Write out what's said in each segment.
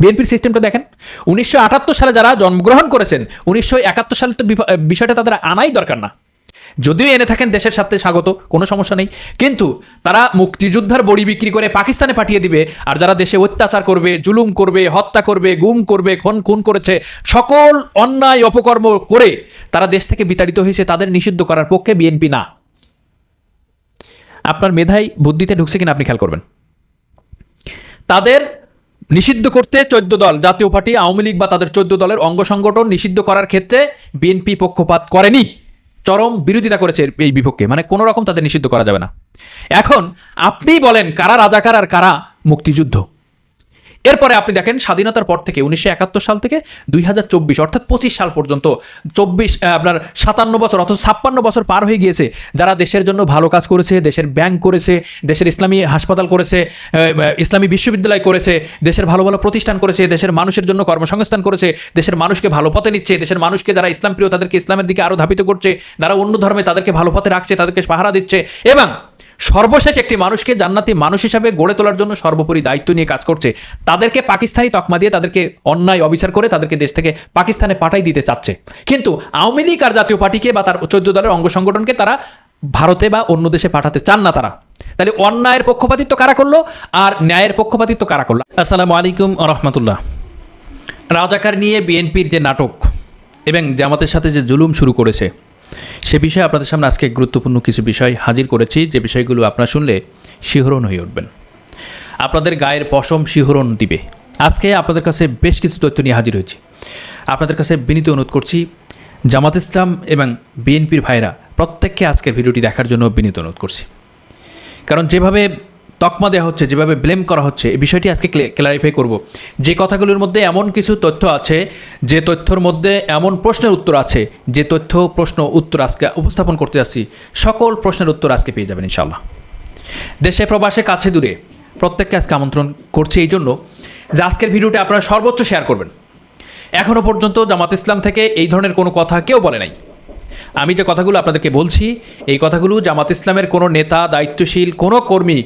বিএনপির সিস্টেমটা দেখেন। উনিশশো আটাত্তর সালে যারা জন্মগ্রহণ করেছেন, উনিশশো একাত্তর সালে তো বিষয়টা তাদের আনাই দরকার না। যদিও এনে থাকেন, দেশের সাথে স্বাগত, কোনো সমস্যা নেই। কিন্তু তারা মুক্তিযোদ্ধার বড়ি বিক্রি করে পাকিস্তানে পাঠিয়ে দিবে, আর যারা দেশে অত্যাচার করবে, জুলুম করবে, হত্যা করবে, গুম করবে, খুন খুন করেছে, সকল অন্যায় অপকর্ম করে তারা দেশ থেকে বিতাড়িত হয়েছে, তাদের নিষিদ্ধ করার পক্ষে বিএনপি না। আপনার মেধাই বুদ্ধিতে ঢুকছে কিনা আপনি খেয়াল করবেন। তাদের নিষিদ্ধ করতে চোদ্দ দল, জাতীয় পার্টি, আওয়ামী লীগ বা তাদের চোদ্দ দলের অঙ্গ সংগঠন নিষিদ্ধ করার ক্ষেত্রে বিএনপি পক্ষপাত করেনি। চরম বিরোধিতা করেছে এই বিপক্ষে মানে কোনো রকম তাদের নিষিদ্ধ করা যাবে না। এখন আপনি বলেন, কারা রাজাকার আর কারা মুক্তিযুদ্ধ? এরপরে আপনি দেখেন স্বাধীনতার পর থেকে উনিশশো একাত্তর সাল থেকে দুই হাজার চব্বিশ, অর্থাৎ পঁচিশ সাল পর্যন্ত চব্বিশ আপনার সাতান্ন বছর অথবা ছাপ্পান্ন বছর পার হয়ে গিয়েছে যারা দেশের জন্য ভালো কাজ করেছে, দেশের ব্যাংক করেছে, দেশের ইসলামী হাসপাতাল করেছে ইসলামী বিশ্ববিদ্যালয় করেছে, দেশের ভালো ভালো প্রতিষ্ঠান করেছে, দেশের মানুষের জন্য কর্মসংস্থান করেছে, দেশের মানুষকে ভালো পথে নিচ্ছে, দেশের মানুষকে যারা ইসলাম প্রিয় তাদেরকে ইসলামের দিকে আরও ধাবিত করছে, যারা অন্য ধর্মে তাদেরকে ভালো পথে রাখছে, তাদেরকে পাহারা দিচ্ছে এবং সর্বশেষ একটি মানুষকে জান্নাতি মানুষ হিসাবে গড়ে তোলার জন্য সর্বোপরি দায়িত্ব নিয়ে কাজ করছে। তাদেরকে পাকিস্তানি তকমা দিয়ে তাদেরকে অন্যায় অবিচার করে তাদেরকে দেশ থেকে পাকিস্তানে পাঠাই দিতে চাচ্ছে। কিন্তু আওয়ামী লীগ আর জাতীয় পার্টিকে বা তার চোদ্দ দলের অঙ্গ সংগঠনকে তারা ভারতে বা অন্য দেশে পাঠাতে চান না তারা। তাহলে অন্যায়ের পক্ষপাতিত্ব কারা করল? আর ন্যায়ের পক্ষপাতিত্ব কারা করল? আসসালামু আলাইকুম রহমতুল্লাহ। রাজাকার নিয়ে বিএনপির যে নাটক এবং জামাতের সাথে যে জুলুম শুরু করেছে সে বিষয়ে আপনাদের সামনে আজকে গুরুত্বপূর্ণ কিছু বিষয় হাজির করেছি। যে বিষয়গুলো আপনারা শুনলে শিহরণ হয়ে উঠবেন। আপনাদের গায়ের পশম শিহরণ দিবে। আজকে আপনাদের কাছে বেশ কিছু তথ্য নিয়ে হাজির হয়েছি। আপনাদের কাছে বিনীত অনুরোধ করছি, জামাত ইসলাম এবং বিএনপির ভাইরা প্রত্যেককে আজকের ভিডিওটি দেখার জন্য বিনীত অনুরোধ করছি। কারণ যেভাবে তকমা দেওয়া হচ্ছে, যেভাবে ব্লেম করা হচ্ছে, এই বিষয়টি আজকে ক্লারিফাই করব। যে কথাগুলোর মধ্যে এমন কিছু তথ্য আছে, যে তথ্যর মধ্যে এমন প্রশ্নের উত্তর আছে, যে তথ্য, প্রশ্ন, উত্তর আজকে উপস্থাপন করতে যাচ্ছি, সকল প্রশ্নের উত্তর আজকে পেয়ে যাবেন ইনশাল্লাহ দেশে প্রবাসে কাছে দূরে প্রত্যেককে আজকে আমন্ত্রণ করছি এই জন্য যে আজকের ভিডিওটি আপনারা সর্বোচ্চ শেয়ার করবেন। এখনও পর্যন্ত জামাত ইসলাম থেকে এই ধরনের কোনো কথা কেউ বলে নাই। আমি যে কথাগুলো আপনাদেরকে বলছি, এই কথাগুলো জামাত ইসলামের কোনো নেতা, দায়িত্বশীল কোনো কর্মী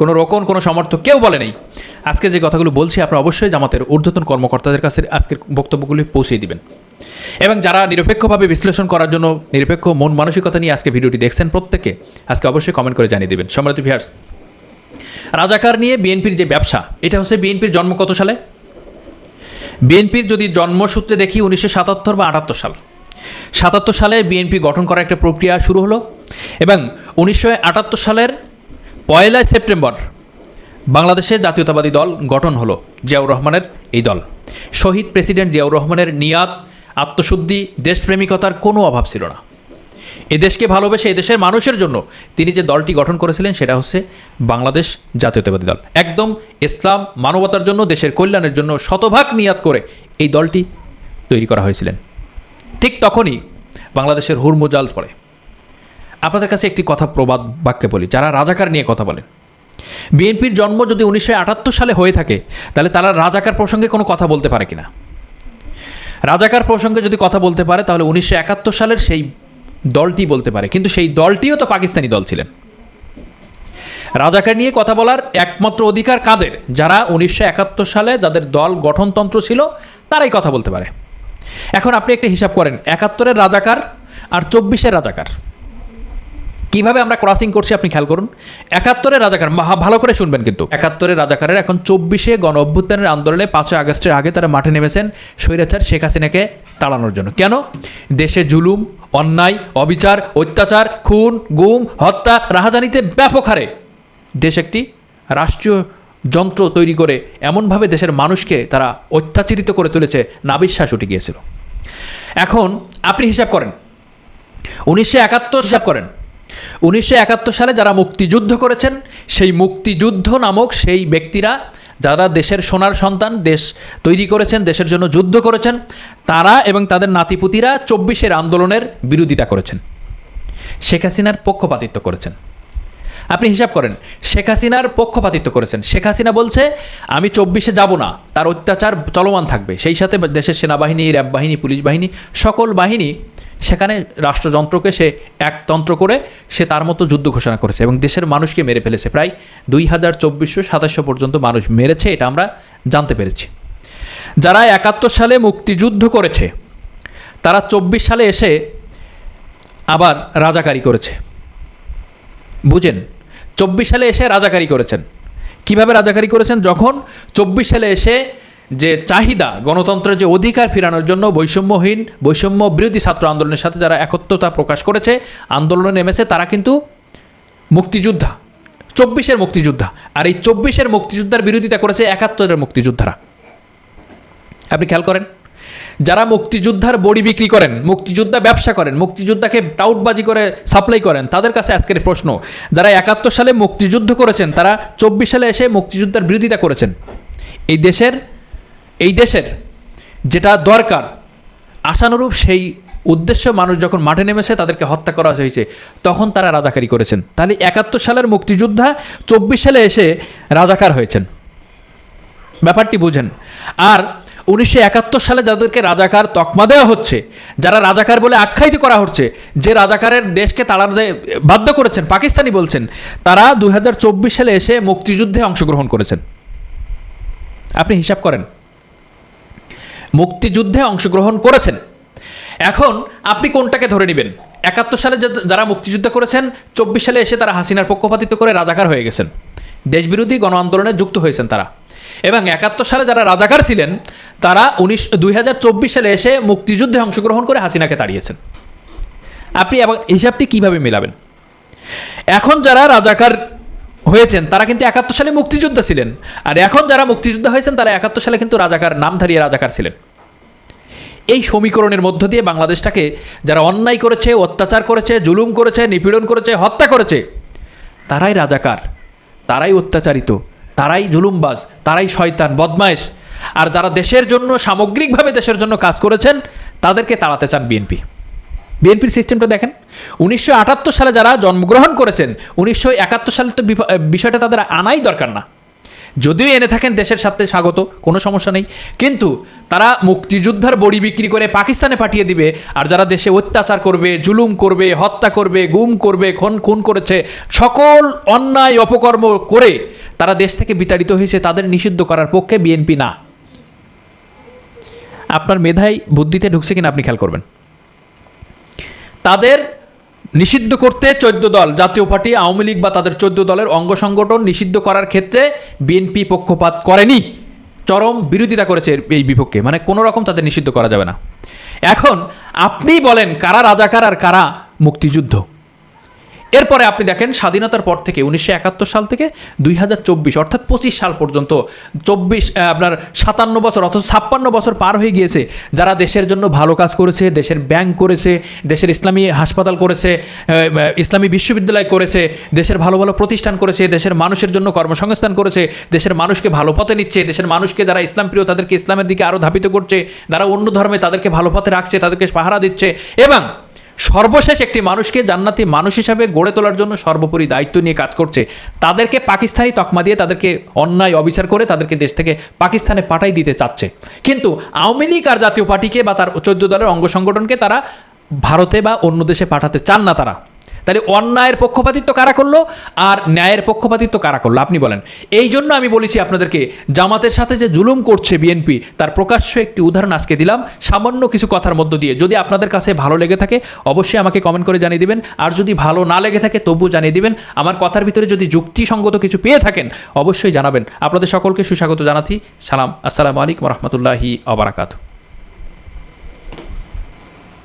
কোনো রকম কোনো সমর্থক কেউ বলে নেই। আজকে যে কথাগুলো বলছি, আপনারা অবশ্যই জামাতের ঊর্ধ্বতন কর্মকর্তাদের কাছে আজকের বক্তব্যগুলি পৌঁছে দিবেন। এবং যারা নিরপেক্ষভাবে বিশ্লেষণ করার জন্য নিরপেক্ষ মন মানসিকতা নিয়ে আজকে ভিডিওটি দেখছেন প্রত্যেকে আজকে অবশ্যই কমেন্ট করে জানিয়ে দেবেন। সম্রাট ভিয়ার্স রাজাকার নিয়ে বিএনপির যে ব্যবসা, এটা হচ্ছে বিএনপির জন্ম কত সালে? বিএনপির যদি জন্মসূত্রে দেখি উনিশশো সাতাত্তর বা আটাত্তর সাল। সাতাত্তর সালে বিএনপি গঠন করার একটা প্রক্রিয়া শুরু হলো এবং উনিশশো আটাত্তর সালের পয়লা সেপ্টেম্বর বাংলাদেশে জাতীয়তাবাদী দল গঠন হলো জিয়াউর রহমানের এই দল। শহীদ প্রেসিডেন্ট জিয়াউর রহমানের নিয়াত আত্মশুদ্ধি, দেশপ্রেমিকতার কোনো অভাব ছিল না। এ দেশকে ভালোবেসে এদেশের মানুষের জন্য তিনি যে দলটি গঠন করেছিলেন সেটা হচ্ছে বাংলাদেশ জাতীয়তাবাদী দল। একদম ইসলাম মানবতার জন্য, দেশের কল্যাণের জন্য শতভাগ নিয়াত করে এই দলটি তৈরি করা হয়েছিলেন। ঠিক তখনই বাংলাদেশের হুরমুজাল পড়ে। আপনাদের কাছে একটি কথা প্রবাদ বাক্যে বলি, যারা রাজাকার নিয়ে কথা বলেন বিএনপির জন্ম যদি উনিশশো আটাত্তর সালে হয়ে থাকে, তাহলে তারা রাজাকার প্রসঙ্গে কোনো কথা বলতে পারে কিনা? রাজাকার প্রসঙ্গে যদি কথা বলতে পারে, তাহলে উনিশশো একাত্তর সালের সেই দলটি বলতে পারে। কিন্তু সেই দলটিও তো পাকিস্তানি দল ছিলেন। রাজাকার নিয়ে কথা বলার একমাত্র অধিকার কাদের? যারা উনিশশো একাত্তর সালে যাদের দল গঠনতন্ত্র ছিল, তারাই কথা বলতে পারে। এখন আপনি একটা হিসাব করেন, একাত্তরের রাজাকার আর চব্বিশের রাজাকার। কীভাবে আমরা ক্রসিং করছি আপনি খেয়াল করুন। একাত্তরের রাজাকার ভালো করে শুনবেন কিন্তু। একাত্তরের রাজাকারের এখন চব্বিশে গণ অভ্যুত্থানের আন্দোলনে পাঁচই আগস্টের আগে তারা মাঠে নেমেছেন স্বৈরাচার শেখ হাসিনাকে তাড়ানোর জন্য। কেন? দেশে জুলুম, অন্যায়, অবিচার, অত্যাচার, খুন, গুম, হত্যা, রাহাজানিতে ব্যাপক হারে। দেশ একটি রাষ্ট্রীয় যন্ত্র তৈরি করে এমনভাবে দেশের মানুষকে তারা অত্যাচারিত করে তুলেছে নাবিশ্বাস উঠে গিয়েছিল। এখন আপনি হিসাব করেন। উনিশশো একাত্তর হিসাব করেন। উনিশশো একাত্তর সালে যারা মুক্তিযুদ্ধ করেছেন, সেই মুক্তিযুদ্ধ নামক সেই ব্যক্তিরা, যারা দেশের সোনার সন্তান, দেশ তৈরি করেছেন, দেশের জন্য যুদ্ধ করেছেন, তারা এবং তাদের নাতিপুতিরা চব্বিশের আন্দোলনের বিরোধিতা করেছেন। শেখ হাসিনার পক্ষপাতিত্ব করেছেন। আপনি হিসাব করেন, শেখ হাসিনার পক্ষপাতিত্ব করেছেন। শেখ হাসিনা বলছে, আমি চব্বিশে যাব না, তার অত্যাচার চলমান থাকবে। সেই সাথে দেশের সেনাবাহিনী, র্যাব বাহিনী, পুলিশ বাহিনী, সকল বাহিনী সেখানে রাষ্ট্রযন্ত্রকে সে একতন্ত্র করে সে তার মতো যুদ্ধ ঘোষণা করেছে এবং দেশের মানুষকে মেরে ফেলেছে। প্রায় দুই হাজার চব্বিশশো সাতাশশো পর্যন্ত মানুষ মেরেছে, এটা আমরা জানতে পেরেছি। যারা একাত্তর সালে মুক্তিযুদ্ধ করেছে, তারা চব্বিশ সালে এসে আবার রাজাকারি করেছে। বুঝেন, চব্বিশ সালে এসে রাজাকারি করেছেন। কীভাবে রাজাকারি করেছেন? যখন চব্বিশ সালে এসে যে চাহিদা, গণতন্ত্রের যে অধিকার ফেরানোর জন্য বৈষম্যহীন, বৈষম্য বিরোধী ছাত্র আন্দোলনের সাথে যারা একত্রতা প্রকাশ করেছে, আন্দোলনে নেমেছে তারা কিন্তু মুক্তিযোদ্ধা, চব্বিশের মুক্তিযোদ্ধা। আর এই চব্বিশের মুক্তিযোদ্ধার বিরোধিতা করেছে একাত্তরের মুক্তিযোদ্ধারা। আপনি খেয়াল করেন, যারা মুক্তিযোদ্ধার বড়ি বিক্রি করেন, মুক্তিযোদ্ধা ব্যবসা করেন, মুক্তিযোদ্ধাকে টাউটবাজি করে সাপ্লাই করেন, তাদের কাছে আজকের প্রশ্ন, যারা একাত্তর সালে মুক্তিযুদ্ধ করেছেন, তারা চব্বিশ সালে এসে মুক্তিযোদ্ধার বিরোধিতা করেছেন। এই দেশের এই দেশের যেটা দরকার, আশানুরূপ সেই উদ্দেশ্য মানুষ যখন মাঠে নেমেছে, তাদেরকে হত্যা করা হয়েছে, তখন তারা রাজাকারি করেছেন। তাহলে একাত্তর সালের মুক্তিযোদ্ধা চব্বিশ সালে এসে রাজাকার হয়েছেন। ব্যাপারটি বুঝেন। আর উনিশশো একাত্তর সালে যাদেরকে রাজাকার তকমা দেওয়া হচ্ছে, যারা রাজাকার বলে আখ্যায়িত করা হচ্ছে, যে রাজাকারের দেশকে তাড়াতে বাধ্য করেছেন, পাকিস্তানি বলছেন, তারা দুহাজার চব্বিশ সালে এসে মুক্তিযুদ্ধে অংশগ্রহণ করেছেন। আপনি হিসাব করেন। মুক্তিযুদ্ধে অংশগ্রহণ করেছেন। এখন আপনি কোনটাকে ধরে নেবেন? একাত্তর সালে যারা মুক্তিযুদ্ধ করেছেন, চব্বিশ সালে এসে তারা হাসিনার পক্ষপাতিত্ব করে রাজাকার হয়ে গেছেন। দেশবিরোধী গণ আন্দোলনে যুক্ত হয়েছেন তারা। এবং একাত্তর সালে যারা রাজাকার ছিলেন, তারা উনিশ, দুই সালে এসে মুক্তিযুদ্ধে অংশগ্রহণ করে হাসিনাকে তাড়িয়েছেন। আপনি এবং হিসাবটি কীভাবে মেলাবেন? এখন যারা রাজাকার হয়েছেন, তারা কিন্তু একাত্তর সালে মুক্তিযোদ্ধা ছিলেন। আর এখন যারা মুক্তিযোদ্ধা হয়েছেন, তারা একাত্তর সালে কিন্তু রাজাকার নাম ধারিয়ে রাজাকার ছিলেন। এই সমীকরণের মধ্য দিয়ে বাংলাদেশটাকে যারা অন্যায় করেছে, অত্যাচার করেছে, জুলুম করেছে, নিপীড়ন করেছে, হত্যা করেছে, তারাই রাজাকার, তারাই অত্যাচারিত, তারাই জুলুমবাজ, তারাই শয়তান, বদমায়েশ। আর যারা দেশের জন্য, সামগ্রিকভাবে দেশের জন্য কাজ করেছেন, তাদেরকে তাড়াতে চান বিএনপি। বিএনপির সিস্টেমটা দেখেন। উনিশশো আটাত্তর সালে যারা জন্মগ্রহণ করেছেন, উনিশশো একাত্তর সালে তো বিষয়টা তাদের আনাই দরকার না। যদিও এনে থাকেন, দেশের সাথে স্বাগত, কোনো সমস্যা নেই। কিন্তু তারা মুক্তিযোদ্ধার বড়ি বিক্রি করে পাকিস্তানে পাঠিয়ে দিবে, আর যারা দেশে অত্যাচার করবে, জুলুম করবে, হত্যা করবে, গুম করবে, খুন খুন করেছে, সকল অন্যায় অপকর্ম করে তারা দেশ থেকে বিতাড়িত হয়েছে, তাদের নিষিদ্ধ করার পক্ষে বিএনপি না। আপনার মেধাই বুদ্ধিতে ঢুকছে কিনা আপনি খেয়াল করবেন। তাদের নিষিদ্ধ করতে চোদ্দ দল, জাতীয় পার্টি, আওয়ামী লীগ বা তাদের চোদ্দ দলের অঙ্গ সংগঠন নিষিদ্ধ করার ক্ষেত্রে বিএনপি পক্ষপাত করেনি। চরম বিরোধিতা করেছে এই বিপক্ষে মানে কোনো রকম তাদের নিষিদ্ধ করা যাবে না। এখন আপনি বলেন, কারা রাজাকার আর কারা মুক্তিযুদ্ধ? এরপরে আপনি দেখেন স্বাধীনতার পর থেকে উনিশশো একাত্তর সাল থেকে দুই হাজার চব্বিশ, অর্থাৎ পঁচিশ সাল পর্যন্ত চব্বিশ আপনার সাতান্ন বছর অথচ ছাপ্পান্ন বছর পার হয়ে গিয়েছে। যারা দেশের জন্য ভালো কাজ করেছে, দেশের ব্যাংক করেছে, দেশের ইসলামী হাসপাতাল করেছে ইসলামী বিশ্ববিদ্যালয় করেছে, দেশের ভালো ভালো প্রতিষ্ঠান করেছে, দেশের মানুষের জন্য কর্মসংস্থান করেছে, দেশের মানুষকে ভালো পথে নিচ্ছে, দেশের মানুষকে যারা ইসলাম প্রিয় তাদেরকে ইসলামের দিকে আরও ধাবিত করছে, যারা অন্য ধর্মে তাদেরকে ভালো পথে রাখছে, তাদেরকে পাহারা দিচ্ছে এবং সর্বশেষ একটি মানুষকে জান্নাতি মানুষ হিসাবে গড়ে তোলার জন্য সর্বোপরি দায়িত্ব নিয়ে কাজ করছে। তাদেরকে পাকিস্তানি তকমা দিয়ে তাদেরকে অন্যায় অবিচার করে তাদেরকে দেশ থেকে পাকিস্তানে পাঠাই দিতে চাচ্ছে। কিন্তু আওয়ামী লীগ আর জাতীয় পার্টিকে বা তার চোদ্দ দলের অঙ্গ সংগঠনকে তারা ভারতে বা অন্য দেশে পাঠাতে চান না তারা। তাহলে অন্যায়ের পক্ষপাতিত্ব কারা করল আর ন্যায়ের পক্ষপাতিত্ব কারা করল? আপনি বলেন। এই জন্য আমি বলেছি আপনাদেরকে, জামাতের সাথে যে জুলুম করছে বিএনপি, তার প্রকাশ্য একটি উদাহরণ আজকে দিলাম। সামান্য কিছু কথার মধ্য দিয়ে, যদি আপনাদের কাছে ভালো লেগে থাকে, অবশ্যই আমাকে কমেন্ট করে জানিয়ে দিবেন। আর যদি ভালো না লেগে থাকে তবু জানিয়ে দিবেন। আমার কথার ভিতরে যদি যুক্তিসঙ্গত কিছু পেয়ে থাকেন, অবশ্যই জানাবেন। আপনাদের সকলকে সুস্বাগত জানাচ্ছি। সালাম। আসসালামু আলাইকুম রহমতুল্লাহি আবরাকাতু